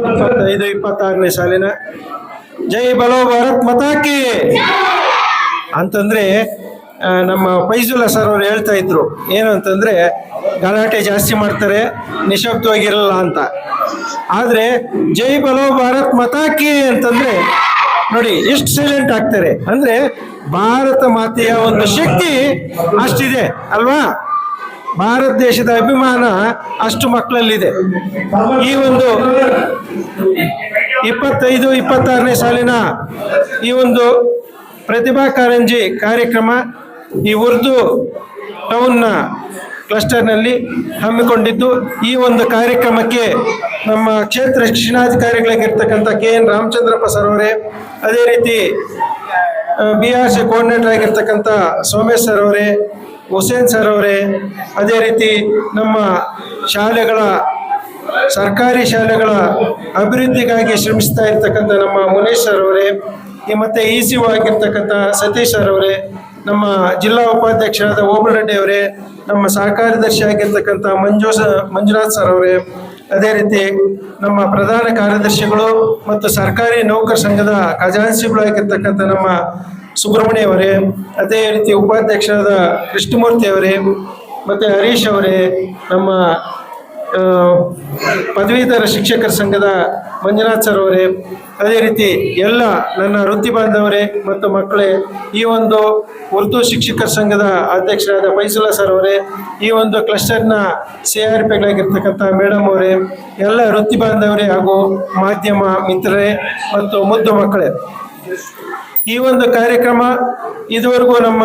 ಇಪ್ಪತ್ತೈದು, ಇಪ್ಪತ್ತಾರನೇ ಸಾಲಿನ. ಜೈ ಬಲೋ ಭಾರತ್ ಮತಾಕಿ ಅಂತಂದ್ರೆ ನಮ್ಮ ಫೈಜುಲ್ಲಾ ಸರ್ ಅವ್ರು ಹೇಳ್ತಾ ಇದ್ರು, ಏನು ಅಂತಂದ್ರೆ, ಗಲಾಟೆ ಜಾಸ್ತಿ ಮಾಡ್ತಾರೆ, ನಿಶಬ್ದವಾಗಿರಲ್ಲ ಅಂತ. ಆದ್ರೆ, ಜೈ ಬಲೋ ಭಾರತ್ ಮತಾಕಿ ಅಂತಂದ್ರೆ, ನೋಡಿ, ಎಷ್ಟು ಸೈಲೆಂಟ್ ಆಗ್ತಾರೆ. ಅಂದ್ರೆ, ಭಾರತ ಮಾತೆಯ ಒಂದು ಶಕ್ತಿ ಅಷ್ಟಿದೆ, ಅಲ್ವಾ? ಭಾರತ ದೇಶದ ಅಭಿಮಾನ ಅಷ್ಟು ಮಕ್ಕಳಲ್ಲಿದೆ. ಈ ಒಂದು ಇಪ್ಪತ್ತೈದು, ಇಪ್ಪತ್ತಾರನೇ ಸಾಲಿನ ಈ ಒಂದು ಪ್ರತಿಭಾ ಕಾರಂಜಿ ಕಾರ್ಯಕ್ರಮ ಈ ಉರ್ದು ಟೌನ್ನ ಕ್ಲಸ್ಟರ್ನಲ್ಲಿ ಹಮ್ಮಿಕೊಂಡಿದ್ದು, ಈ ಒಂದು ಕಾರ್ಯಕ್ರಮಕ್ಕೆ ನಮ್ಮ ಕ್ಷೇತ್ರ ಶಿಕ್ಷಣಾಧಿಕಾರಿಗಳಾಗಿರ್ತಕ್ಕಂಥ ಕೆ ಎನ್ ರಾಮಚಂದ್ರಪ್ಪ ಸರ್ ಅವರೇ, ಅದೇ ರೀತಿ ಬಿ ಆರ್ ಸಿ ಕೋಆರ್ಡಿನೇಟರ್ ಆಗಿರ್ತಕ್ಕಂಥ ಸೋಮೇಶ್ ಸರ್ ಅವರೇ ಹುಸೇನ್ ಸರ್ ಅವರೇ, ಅದೇ ರೀತಿ ನಮ್ಮ ಶಾಲೆಗಳ, ಸರ್ಕಾರಿ ಶಾಲೆಗಳ ಅಭಿವೃದ್ಧಿಗಾಗಿ ಶ್ರಮಿಸ್ತಾ ಇರ್ತಕ್ಕಂಥ ನಮ್ಮ ಮುನೇಶ್ ಸರ್ ಅವರೇ ಈ ಮತ್ತೆ ಇ ಸಿ ಆಗಿರ್ತಕ್ಕಂಥ ಸತೀಶ್ ಸರ್ ಅವರೇ, ನಮ್ಮ ಜಿಲ್ಲಾ ಉಪಾಧ್ಯಕ್ಷರಾದ ಓಬಳರೆಡ್ಡಿ ಅವರೇ, ನಮ್ಮ ಸಹಕಾರ್ಯದರ್ಶಿ ಆಗಿರ್ತಕ್ಕಂಥ ಮಂಜು ಮಂಜುನಾಥ್ ಸರ್ ಅವರೇ, ಅದೇ ರೀತಿ ನಮ್ಮ ಪ್ರಧಾನ ಕಾರ್ಯದರ್ಶಿಗಳು ಮತ್ತು ಸರ್ಕಾರಿ ನೌಕರ ಸಂಘದ ಖಜಾನ್ಸಿಗಳು ಆಗಿರ್ತಕ್ಕಂಥ ನಮ್ಮ ಸುಬ್ರಹ್ಮಣ್ಯ ಅವರೇ ಅದೇ ರೀತಿ ಉಪಾಧ್ಯಕ್ಷರಾದ ಕೃಷ್ಣಮೂರ್ತಿ ಅವರೇ ಮತ್ತು ಹರೀಶ್ ಅವರೇ, ನಮ್ಮ ಪದವೀಧರ ಶಿಕ್ಷಕರ ಸಂಘದ ಮಂಜುನಾಥ್ ಸರ್ ಅವರೇ, ಅದೇ ರೀತಿ ಎಲ್ಲ ನನ್ನ ವೃತ್ತಿ ಬಾಂಧವರೇ ಮತ್ತು ಮಕ್ಕಳೇ, ಈ ಒಂದು ಉರ್ದು ಶಿಕ್ಷಕರ ಸಂಘದ ಅಧ್ಯಕ್ಷರಾದ ಫೈಸುಲ್ಲಾ ಸರ್ ಅವರೇ, ಈ ಒಂದು ಕ್ಲಸ್ಟರ್ನ ಸಿ ಆರ್ ಪಿಗಳಾಗಿರ್ತಕ್ಕಂಥ ಮೇಡಮ್ ಅವರೇ, ಎಲ್ಲ ವೃತ್ತಿ ಬಾಂಧವರೇ ಹಾಗೂ ಮಾಧ್ಯಮ ಮಿತ್ರರೇ ಮತ್ತು ಮುದ್ದು ಮಕ್ಕಳೇ. ಈ ಒಂದು ಕಾರ್ಯಕ್ರಮ ಇದುವರೆಗೂ ನಮ್ಮ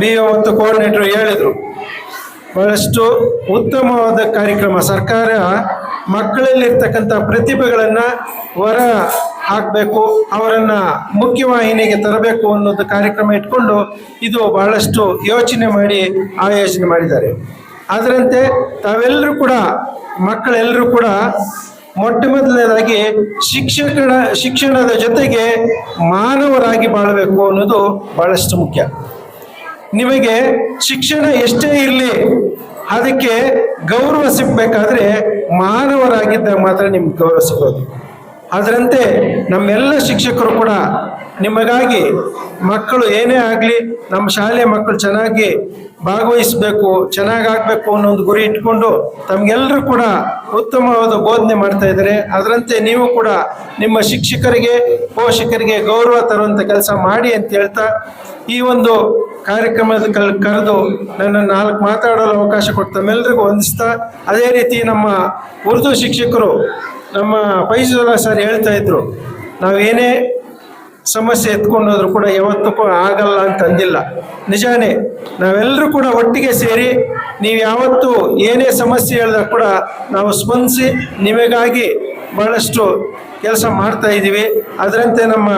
ಬಿ ಒ ಮತ್ತು ಕೋಆರ್ಡಿನೇಟರ್ ಹೇಳಿದರು. ಬಹಳಷ್ಟು ಉತ್ತಮವಾದ ಕಾರ್ಯಕ್ರಮ. ಸರ್ಕಾರ ಮಕ್ಕಳಲ್ಲಿರ್ತಕ್ಕಂಥ ಪ್ರತಿಭೆಗಳನ್ನು ಹೊರ ಹಾಕಬೇಕು, ಅವರನ್ನು ಮುಖ್ಯವಾಹಿನಿಗೆ ತರಬೇಕು ಅನ್ನೋದು ಕಾರ್ಯಕ್ರಮ ಇಟ್ಕೊಂಡು ಇದು ಬಹಳಷ್ಟು ಯೋಚನೆ ಮಾಡಿ ಆಯೋಜನೆ ಮಾಡಿದ್ದಾರೆ. ಅದರಂತೆ ತಾವೆಲ್ಲರೂ ಕೂಡ, ಮಕ್ಕಳೆಲ್ಲರೂ ಕೂಡ ಮೊಟ್ಟ ಮೊದಲನೇದಾಗಿ ಶಿಕ್ಷಕರ, ಶಿಕ್ಷಣದ ಜೊತೆಗೆ ಮಾನವರಾಗಿ ಬಾಳಬೇಕು ಅನ್ನೋದು ಬಹಳಷ್ಟು ಮುಖ್ಯ. ನಿಮಗೆ ಶಿಕ್ಷಣ ಎಷ್ಟೇ ಇರಲಿ, ಅದಕ್ಕೆ ಗೌರವ ಸಿಗಬೇಕಾದ್ರೆ ಮಾನವರಾಗಿದ್ದಾಗ ಮಾತ್ರ ನಿಮ್ಗೆ ಗೌರವ ಸಿಗೋದು. ಅದರಂತೆ ನಮ್ಮೆಲ್ಲ ಶಿಕ್ಷಕರು ಕೂಡ ನಿಮಗಾಗಿ ಮಕ್ಕಳು ಏನೇ ಆಗಲಿ ನಮ್ಮ ಶಾಲೆ ಮಕ್ಕಳು ಚೆನ್ನಾಗಿ ಭಾಗವಹಿಸಬೇಕು ಚೆನ್ನಾಗಾಗಬೇಕು ಅನ್ನೋ ಒಂದು ಗುರಿ ಇಟ್ಕೊಂಡು ತಮಗೆಲ್ಲರೂ ಕೂಡ ಉತ್ತಮವಾದ ಬೋಧನೆ ಮಾಡ್ತಾ ಇದ್ದಾರೆ. ಅದರಂತೆ ನೀವು ಕೂಡ ನಿಮ್ಮ ಶಿಕ್ಷಕರಿಗೆ, ಪೋಷಕರಿಗೆ ಗೌರವ ತರುವಂಥ ಕೆಲಸ ಮಾಡಿ ಅಂತ ಹೇಳ್ತಾ ಈ ಒಂದು ಕಾರ್ಯಕ್ರಮದ ಕರೆದು ನನ್ನ ನಾಲ್ಕು ಮಾತಾಡಲು ಅವಕಾಶ ಕೊಟ್ಟು ತಮ್ಮೆಲ್ಲರಿಗೂ ಹೊಂದಿಸ್ತಾ ಅದೇ ರೀತಿ ನಮ್ಮ ಉರ್ದು ಶಿಕ್ಷಕರು ನಮ್ಮ ಫೈಜುಲ್ಲಾ ಸರ್ ಹೇಳ್ತಾ ಇದ್ರು. ನಾವೇನೇ ಸಮಸ್ಯೆ ಎತ್ಕೊಂಡೋದ್ರು ಕೂಡ ಯಾವತ್ತಕ್ಕೂ ಆಗಲ್ಲ ಅಂತ ಅಂದಿಲ್ಲ. ನಿಜಾನೇ ನಾವೆಲ್ಲರೂ ಕೂಡ ಒಟ್ಟಿಗೆ ಸೇರಿ ನೀವು ಯಾವತ್ತು ಏನೇ ಸಮಸ್ಯೆ ಹೇಳಿದಾಗ ಕೂಡ ನಾವು ಸ್ಪಂದಿಸಿ ನಿಮಗಾಗಿ ಬಹಳಷ್ಟು ಕೆಲಸ ಮಾಡ್ತಾ ಇದ್ದೀವಿ ಅದರಂತೆ ನಮ್ಮ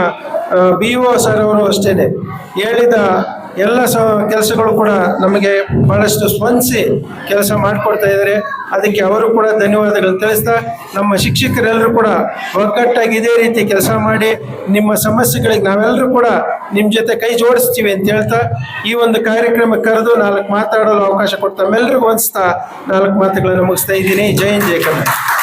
ಬಿ ಒ ಸರ್ ಅವರು ಅಷ್ಟೇ ಹೇಳಿದ ಎಲ್ಲ ಸ, ಕೆಲಸಗಳು ಕೂಡ ನಮಗೆ ಬಹಳಷ್ಟು ಸ್ಪಂದಿಸಿ ಕೆಲಸ ಮಾಡಿಕೊಡ್ತಾ ಇದ್ದಾರೆ. ಅದಕ್ಕೆ ಅವರು ಕೂಡ ಧನ್ಯವಾದಗಳು ತಿಳಿಸ್ತಾ, ನಮ್ಮ ಶಿಕ್ಷಕರೆಲ್ಲರೂ ಕೂಡ ಒಗ್ಗಟ್ಟಾಗಿ ಇದೇ ರೀತಿ ಕೆಲಸ ಮಾಡಿ, ನಿಮ್ಮ ಸಮಸ್ಯೆಗಳಿಗೆ ನಾವೆಲ್ಲರೂ ಕೂಡ ನಿಮ್ಮ ಜೊತೆ ಕೈ ಜೋಡಿಸ್ತೀವಿ ಅಂತ ಹೇಳ್ತಾ, ಈ ಒಂದು ಕಾರ್ಯಕ್ರಮ ಕರೆದು ನಾಲ್ಕು ಮಾತಾಡಲು ಅವಕಾಶ ಕೊಡ್ತಾ ತಮ್ಮೆಲ್ಲರಿಗೂ ಅನಿಸ್ತಾ ನಾಲ್ಕು ಮಾತುಗಳನ್ನು ಮುಗಿಸ್ತಾ ಇದ್ದೀನಿ. ಜೈ ಹಿಂದ್, ಜೈ ಕನ್ನಡ.